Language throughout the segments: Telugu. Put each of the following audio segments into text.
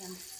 ఊపిరి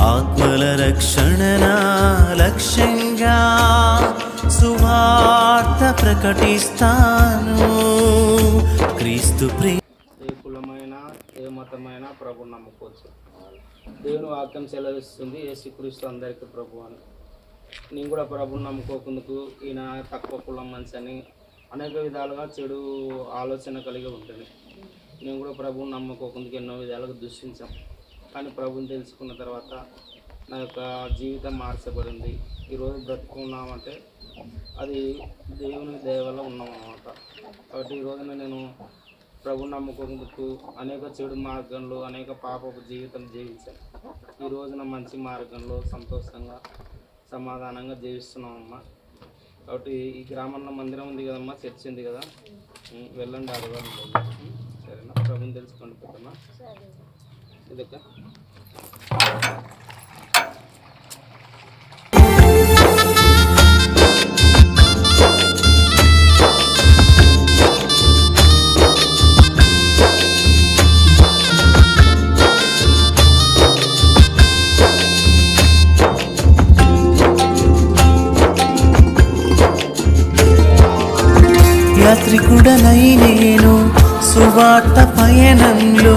ఆత్మల రక్షణ లక్ష్యంగా సువార్త ప్రకటిస్తాను. క్రీస్తు ప్రే ఏ కులమైన ఏ మతమైన ప్రభు నమ్ముకోవచ్చు. దేవుని వాక్యం సెలవిస్తుంది యేసుక్రీస్తు అందరికీ ప్రభు అని. నేను కూడా ప్రభుని నమ్ముకోకుందుకు ఈయన తక్కువ కులం మనిషి అని అనేక విధాలుగా చెడు ఆలోచన కలిగి ఉంటుంది నేను కూడా ప్రభుని నమ్ముకోకుందుకు ఎన్నో విధాలుగా దూషించాం. కానీ ప్రభుని తెలుసుకున్న తర్వాత నా యొక్క జీవితం మార్చబడింది. ఈరోజు బ్రతుకున్నామంటే అది దేవుని దయ వల్ల ఉన్నాం అన్నమాట కాబట్టి ఈ రోజున నేను ప్రభు నమ్ముకుందుకు అనేక చెడు మార్గంలో అనేక పాపపు జీవితం జీవించాను. ఈ రోజున మంచి మార్గంలో సంతోషంగా సమాధానంగా జీవిస్తున్నామమ్మా. కాబట్టి ఈ గ్రామంలో మందిరం ఉంది కదమ్మా చర్చ్ ఉంది కదా. వెళ్ళండి ఆదివారం సరేనా? ప్రభుని తెలుసుకోండి పెద్దమ్మా. ఇదొక. యాత్రికుడనై నేను సువార్త పయనంలో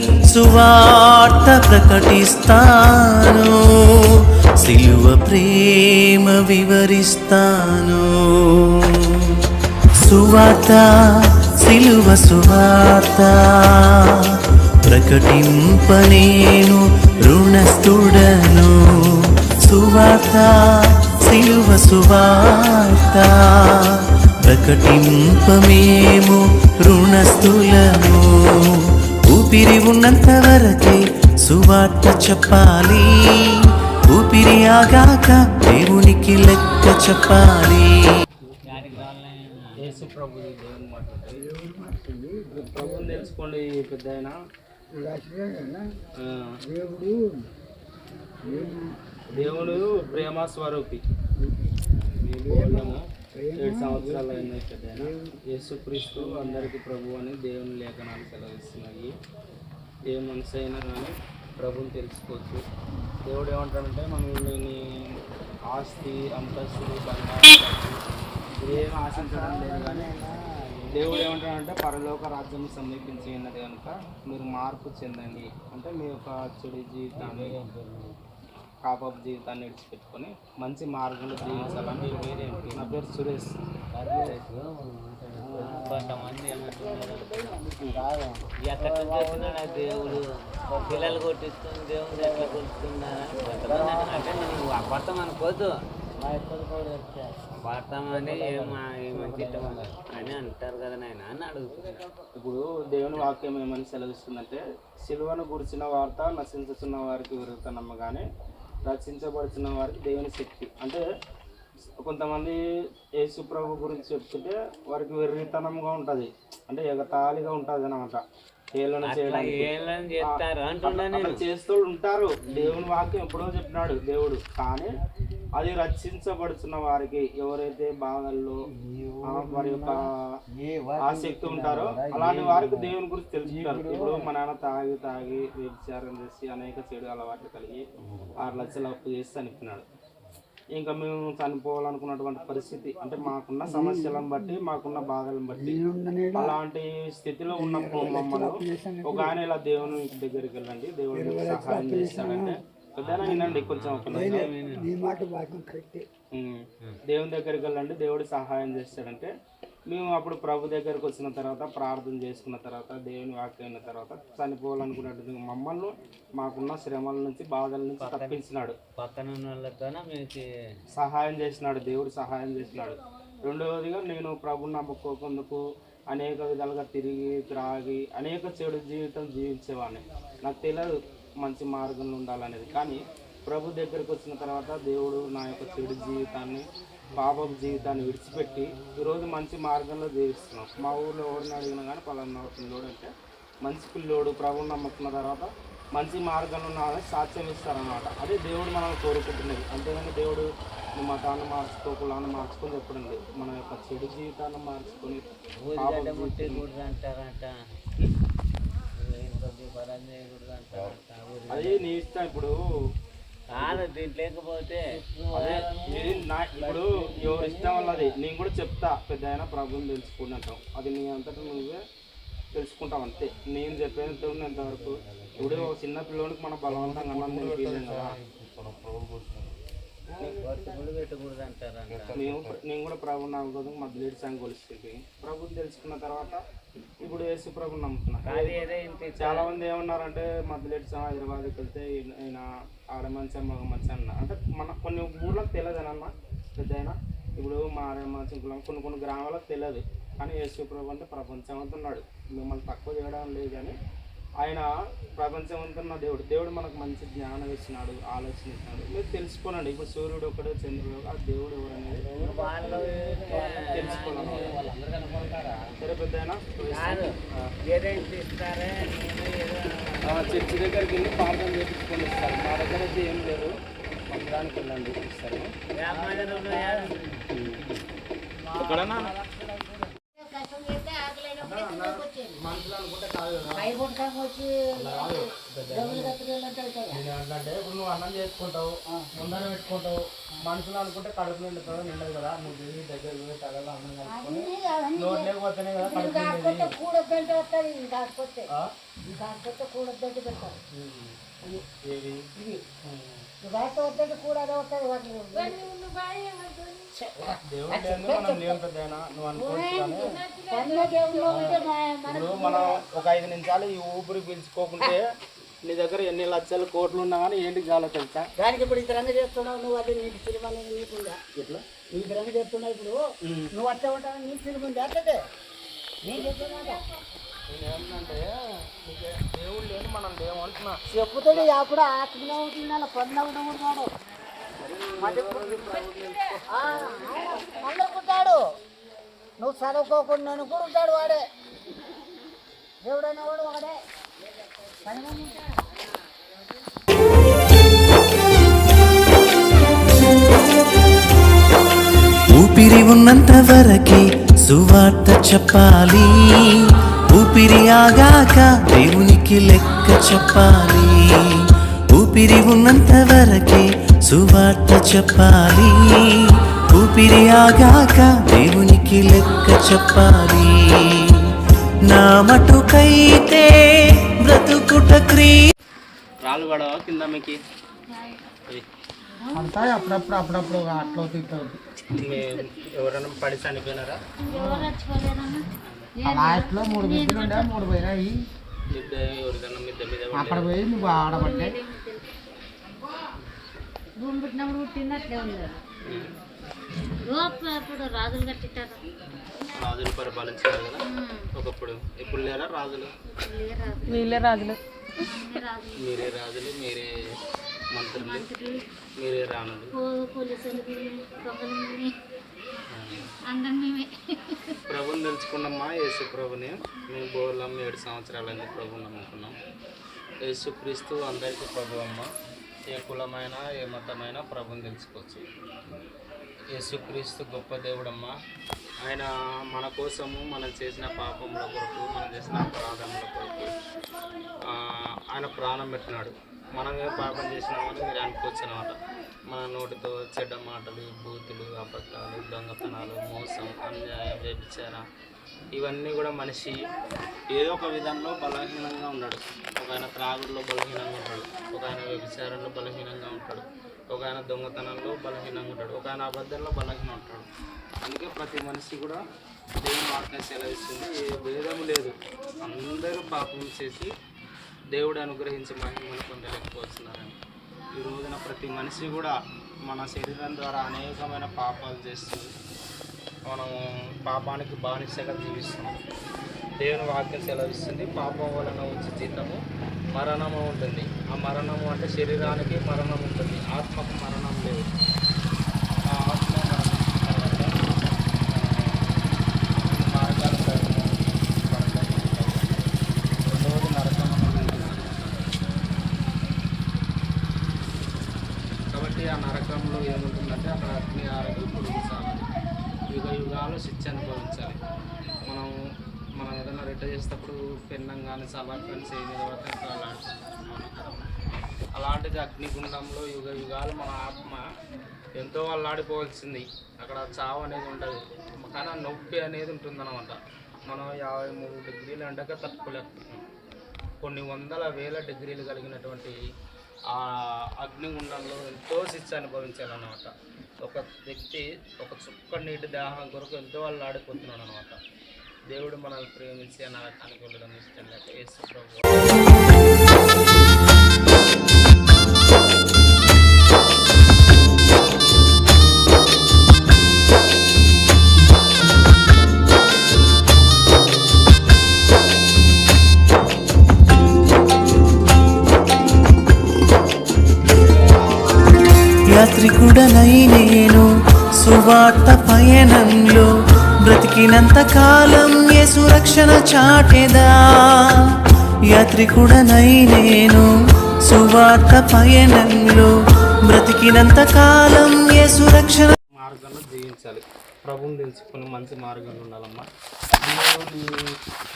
సువార్త ప్రకటిస్తాను. సిలువ ప్రేమ వివరిస్తాను. సువార్త సిలువ సువార్త ప్రకటింపనేను రుణస్థుడను. సువార్త సిలువ సువార్త ప్రకటింపమేము రుణస్థులము ఊపిరి ఉన్నంత వరకే సువార్త చెప్పాలి. ఊపిరి ఆగాక దేవునికి లెక్క చెప్పాలి. యేసు ప్రభు దేవుని మాట్లాడుతుంది ప్రభుని తెలుసుకోండి పెద్ద ఆయన దేవుడు దేవుడు ప్రేమ స్వరూపి. మేము ఉన్నాము ఏడు సంవత్సరాలు అయినాయి పెద్ద ఆయన యేసుక్రీస్తు అందరికీ ప్రభు అని దేవుని లేఖనాలు సెలవిస్తున్నాయి. ఏ మనిషి అయినా కానీ ప్రభుని తెలుసుకోవచ్చు. దేవుడు ఏమంటాడంటే మనల్ని ఆస్తి అంతస్తు బంగారం ఏం ఆశించడం లేదు కానీ దేవుడు ఏమంటాడంటే పరలోక రాజ్యం సమీపించి ఉన్నది కనుక మీరు మార్పు చెందండి. అంటే మీ యొక్క చెడు జీవితాన్ని కాపపు జీవితాన్ని విడిచిపెట్టుకొని మంచి మార్గంలో జీవించాలని నా పేరు సురేష్. కొంతమంది ఎక్కడి నుంచి దేవుడు పిల్లలు కొట్టిస్తుంది దేవుడు ఎట్లా కొట్టుకున్నారా కొంతమంది అంటే అబద్ధం అబద్ధమని ఏమా ఏమంచి అని అంటారు కదా నాయన అని అడుగుతున్నారు ఇప్పుడు దేవుని వాక్యం ఏమని సెలవిస్తుందంటే సిలువను గురిచిన వార్త నశించుతున్న వారికి విరుగుతానమ్మ కానీ రక్షించబడుతున్న వారికి దేవుని శక్తి. అంటే కొంతమంది యేసు ప్రభు గురించి చెప్తుంటే వారికి వెర్రితనంగా ఉంటుంది. అంటే ఎగతాళిగా ఉంటుంది అనమాట హేళన చేయడానికి. ఏళ్ళని చెప్తారు అంటున్నా అట్లా నేను. చేస్తూ ఉంటారు. దేవుని వాక్యం ఎప్పుడో చెప్పినాడు దేవుడు. కానీ అది రక్షించబడుతున్న వారికి ఎవరైతే బాధల్లో ఆ, వారి యొక్క ఆసక్తి ఉంటారో అలాంటి వారికి దేవుని గురించి తెలుసుకుంటారు. ఇప్పుడు మా నాన్న తాగి తాగి వ్యభిచారం చేసి అనేక చెడు అలవాట్లు కలిగి ఆరు లక్షలు అప్పు చేసి చనిపోయినాడు. ఇంకా మేము చనిపోవాలనుకున్నటువంటి పరిస్థితి. అంటే మాకున్న సమస్యలను బట్టి మాకున్న బాధలను బట్టి. అలాంటి స్థితిలో ఉన్నప్పుడు మమ్మల్ని ఒక ఆయన ఇలా దేవుని దగ్గరికి వెళ్ళండి దేవుడు సహాయం చేస్తాడంటే. పెద్దనా వినండి కొంచెం ఒక. దేవుని దగ్గరికి వెళ్ళండి దేవుడు సహాయం చేస్తాడంటే మేము అప్పుడు ప్రభు దగ్గరికి వచ్చిన తర్వాత ప్రార్థన చేసుకున్న తర్వాత దేవుని వాక్యం అయిన తర్వాత చనిపోవాలనుకున్నట్టు మమ్మల్ని మాకున్న శ్రమల నుంచి బాధల నుంచి తప్పించినాడు. పక్కన సహాయం చేసినాడు దేవుడు సహాయం చేసినాడు. రెండవదిగా నేను ప్రభుని నమ్ముకోకుందుకు అనేక విధాలుగా తిరిగి త్రాగి అనేక చెడు జీవితం జీవించేవాడిని. నాకు తెలియదు మంచి మార్గంలో ఉండాలనేది. కానీ ప్రభు దగ్గరికి వచ్చిన తర్వాత దేవుడు నా యొక్క చెడు జీవితాన్ని పాపం జీవితాన్ని విడిచిపెట్టి ఈరోజు మంచి మార్గంలో జీవిస్తున్నాం. మా ఊర్లో ఎవరిని అడిగినా కానీ పలానా పిల్లోడు అంటే మంచి పిల్లోడు ప్రభుని నమ్ముకున్న తర్వాత మంచి మార్గంలో ఉన్నాడని సాక్ష్యం ఇస్తారనమాట అదే దేవుడు మనం కోరుకుంటున్నది. అంతేగాని దేవుడు మతాన్ని మార్చుకో కులాన్ని మార్చుకొని చెప్పడం మన యొక్క చెడు జీవితాన్ని మార్చుకొని అది నీ ఇష్టం ఇప్పుడు లేకపోతే నా ఇప్పుడు ఎవరి ఇష్టం వల్లది నేను కూడా చెప్తా పెద్ద అయినా ప్రభుని తెలుసుకుని అంటాం అది నీ అంతటా నువ్వే తెలుసుకుంటావు అంతే. నేను చెప్పేంత ఎంతవరకు ఇప్పుడు ఒక చిన్న పిల్లోనికి మనం బలవంతంగా అన్నం కదా. నేను కూడా ప్రభుని నమ్ముకోదు మా బ్లేడ్ సాంగ్ కొలుస్తుంది ప్రభుని తెలుసుకున్న తర్వాత ఇప్పుడు యేసు ప్రభుని నమ్ముతున్నా అది ఏదో ఇంత చాలా మంది ఏమన్నారంటే మా బ్లేడ్ సాంగ్ హైదరాబాద్కి వెళ్తే ఈయన- ఆడ మంచి మగ మంచి అన్న. అంటే మన కొన్ని ఊర్లకు తెలియదు అన్న పెద్ద అయినా ఇప్పుడు మా ఆడ మంచి కొన్ని కొన్ని గ్రామాలకు తెలియదు. కానీ యేసు ప్రభు అంటే ప్రపంచం అంటున్నాడు మిమ్మల్ని తక్కువ చేయడం లేదు కానీ ఆయన ప్రపంచం అంటున్న దేవుడు. దేవుడు మనకు మంచి జ్ఞానం ఇచ్చినాడు ఆలోచన ఇచ్చినాడు. మీరు తెలుసుకోనండి. ఇప్పుడు సూర్యుడు ఒకడే చంద్రుడు ఆ దేవుడు ఎవరు అనేది ఆ, చర్చి దగ్గరికి వెళ్ళి ప్రార్థన చేయించుకొని ఇస్తారు మా దగ్గర అయితే ఏం లేదు మందిరానికి వెళ్ళండి ఇస్తారు ఎక్కడన్నా? వచ్చి అంటే ఇప్పుడు నువ్వు అన్నం చేసుకుంటావు ముందర పెట్టుకుంటావు. మనుషులు అనుకుంటే కడుపు నిండుతుందో నిండదు కదా. నువ్వు దిగి దగ్గర పోయి తగల అన్నం కలుపుకొని నోట్ లేకపోతేనే కదా కడుపు. కూడదంటే వస్తుంది కాకపోతే? కాకపోతే కూడదంటే పెడతారు. ఏది? వద్దంటే కూడా వస్తుంది వాళ్ళు దేవుడు మనం నువ్వు ఇప్పుడు ఒక ఐదు నిమిషాలు ఈ ఊపిరి పీల్చుకోకుంటే నీ దగ్గర ఎన్ని లక్షల కోట్లు ఉన్నా కానీ ఏంటి కాలో తెలుసా? దానికి ఇప్పుడు ఇతరంగా చేస్తున్నావు నువ్వు అది నీకు సినిమా అనేది నీకుందా? ఎట్లా? ఈ ఇతరంగా చేస్తున్నావు ఇప్పుడు. నువ్వు అట్లా ఉంటావు నీకు సినిమా ఉంది? అట్లదే నేను ఏంటంటే దేవుడు లేని మనం అంటున్నా. చెప్పుతాడు అప్పుడు ఆత్మగా ఉంటున్నా పొందగా ఉంటాడు అందరుకుంటాడు నువ్వు చదువుకోకుండా కూడా ఉంటాడు వాడే. దేవుడైన వాడు వాడే. పది ఊపిరి ఉన్నంత వరకి సువార్త చెప్పాలి. ఊపిరి ఆగాక దేవునికి లెక్క చెప్పాలి. ఊపిరి ఉన్నంత వరకే సువార్త చెప్పాలి. ఊపిరి ఆగాక దేవునికి లెక్క చెప్పాలి. నా మటుకైతే బ్రతుకుట క్రీ రాళ్ళు పడవా కింద మీకు? అంతా అప్పుడప్పుడు అప్పుడప్పుడు అట్లా ఎవరైనా పడి చనిపోయినారా? లాస్ట్లో మూడు బిడ్డలు ఉండే మూడు పోయినాయి. అక్కడ పోయి నువ్వు ఆడబట్టే భూమి పుట్టినప్పుడు పుట్టినట్లే ఉంది లోపు అప్పుడు రాజులు కట్టిట్టారు రాజులు పరిపాలించారు కదా. ఒకప్పుడు ఇప్పుడు లేరా రాజులు? వీళ్ళే రాజులు. మీరే రాజులు. మీరే మంత్రులు మీరే రాణులు. ప్రభుని తెలుసుకున్నామా? యేసు ప్రభుని. మేము బోర్లం ఏడు సంవత్సరాలైంది ప్రభుని నమ్ముకున్నాం. యేసుక్రీస్తు అందరికీ ప్రభు అమ్మ ఏ కులమైనా ఏ మతమైనా ప్రభుని తెలుసుకోవచ్చు. యేసుక్రీస్తు గొప్ప దేవుడమ్మ. ఆయన మన కోసము మనం చేసిన పాపముల కొరకు మనం చేసిన అపరాధముల కొరకు ఆయన ప్రాణం పెట్టినాడు. మనం పాపం చేసినామని మీరు అనుకోవచ్చు అనమాట మన నోటితో చెడ్డ మాటలు బూతులు అబద్ధాలు దొంగతనాలు మోసం అన్యాయం వ్యభిచార ఇవన్నీ కూడా మనిషి ఏదో ఒక విధంలో బలహీనంగా ఉన్నాడు. ఒక ఆయన త్రాగుడులో బలహీనంగా ఉంటాడు. ఒక ఆయన వ్యభిచారంలో బలహీనంగా ఉంటాడు. ఒక ఆయన దొంగతనంలో బలహీనంగా ఉంటాడు. ఒక ఆయన అబద్ధంలో బలహీనంగా ఉంటాడు. అందుకే ప్రతి మనిషి కూడా దేవుని వాక్యం సెలవిస్తుంది. ఏ భేదము లేదు. అందరూ పాపం చేసి దేవుడు అనుగ్రహించి మహిమను పొందలేకపోతున్నారని. ఈ రోజున ప్రతి మనిషి కూడా మన శరీరం ద్వారా అనేకమైన పాపాలు చేస్తుంది మనం పాపానికి బానిసగా జీవిస్తున్నాం. దేవుని వాక్యం సెలవిస్తుంది పాపం వలన వచ్చే జీతము మరణము ఉంటుంది. ఆ మరణము అంటే శరీరానికి మరణం ఉంటుంది ఆత్మకు మరణం లేదు ఆ ఆత్మ మరణం తర్వాత, ఆ, మార్గాలు ప్రయత్నం, రెండవది నరకం అనేది. కాబట్టి ఆ నరకంలో ఏముంటుందంటే అక్కడ అగ్ని ఆరదు పురుగు యుగ యుగాలు శిక్ష అనుభవించాలి. మనం మనం ఏదైనా రెట్ట చేసేటప్పుడు పెన్నం కానీ సలాడ్ కానీ చేయి అలాంటి అలాంటిది. అగ్నిగుండంలో యుగ యుగాలు మన ఆత్మ ఎంతో అల్లాడిపోవాల్సింది. అక్కడ చావు అనేది ఉండదు. కానీ ఆ నొప్పి అనేది ఉంటుందన్నమాట. మనం యాభై మూడు డిగ్రీలు ఎండక తట్టుకోలేకపోతున్నాం. కొన్ని వందల వేల డిగ్రీలు కలిగినటువంటి ఆ అగ్నిగుండంలో ఎంతో శిక్ష అనుభవించాలన్నమాట ఒక వ్యక్తి ఒక చుక్క నీటి దాహం కొరకు ఎంతో వాళ్ళు ఆడిపోతున్నాడు అనమాట దేవుడు మనల్ని ప్రేమించి ఆ నరకానికి ఇష్టం లేక యేసు ప్రభు యాత్రికుడనై నేను సువార్త పయనంలో బ్రతికినంత కాలం ఏ సురక్షణ చాటెదా? యాత్రికుడనై నేను సువార్త పయనంలో బ్రతికినంత కాలం ఏ సురక్షణ మార్గంలో జీవించాలి. ప్రభుని తెలుసుకుని మంచి మార్గంలో ఉండాలమ్మా. ఇల్లు నీ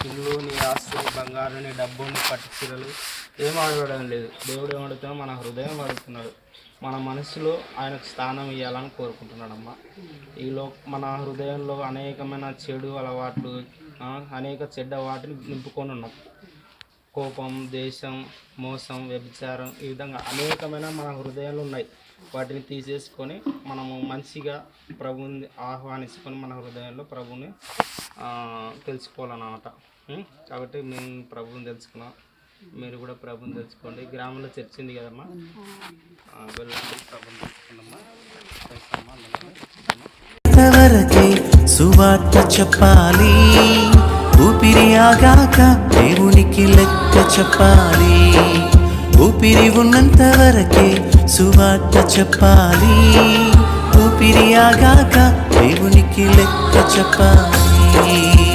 ఇల్లు నీ ఆస్తులు బంగారు నీ డబ్బు నీ పట్టు చీరలు ఏం అడగడం లేదు. దేవుడు ఏం మన హృదయం అడుగుతున్నాడు. మన మనసులో ఆయనకు స్థానం ఇవ్వాలని కోరుకుంటున్నాడమ్మా. ఈలో మన హృదయంలో అనేకమైన చెడు అలవాట్లు అనేక చెడ్డ వాటిని నింపుకొని ఉన్నాం. కోపం దేశం మోసం వ్యభిచారం ఈ విధంగా అనేకమైన మన హృదయాలు ఉన్నాయి. వాటిని తీసేసుకొని మనము మంచిగా ప్రభుని ఆహ్వానించుకొని మన హృదయంలో ప్రభుని తెలుసుకోవాలన్నమాట. కాబట్టి మేము ప్రభుని తెలుసుకున్నాం. మీరు కూడా ప్రభుని తెచ్చుకోండి. గ్రామంలో చర్చ ఉంది కదమ్మా? వెళ్ళండి ప్రభుని తెలుసుకున్నామ్మా థాంక్స్ సువార్త చెప్పాలి? ఊపిరి ఆగాక దేవునికి లెక్క చెప్పాలి. ఊపిరి ఉన్నంత వరకే సువార్త చెప్పాలి. ఊపిరి ఆగాక దేవునికి లెక్క చెప్పాలి.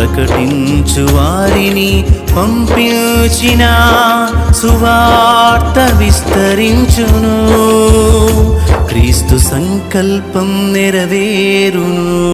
ప్రకటించు వారిని పంపించిన సువార్త విస్తరించును. క్రీస్తు సంకల్పం నెరవేరును.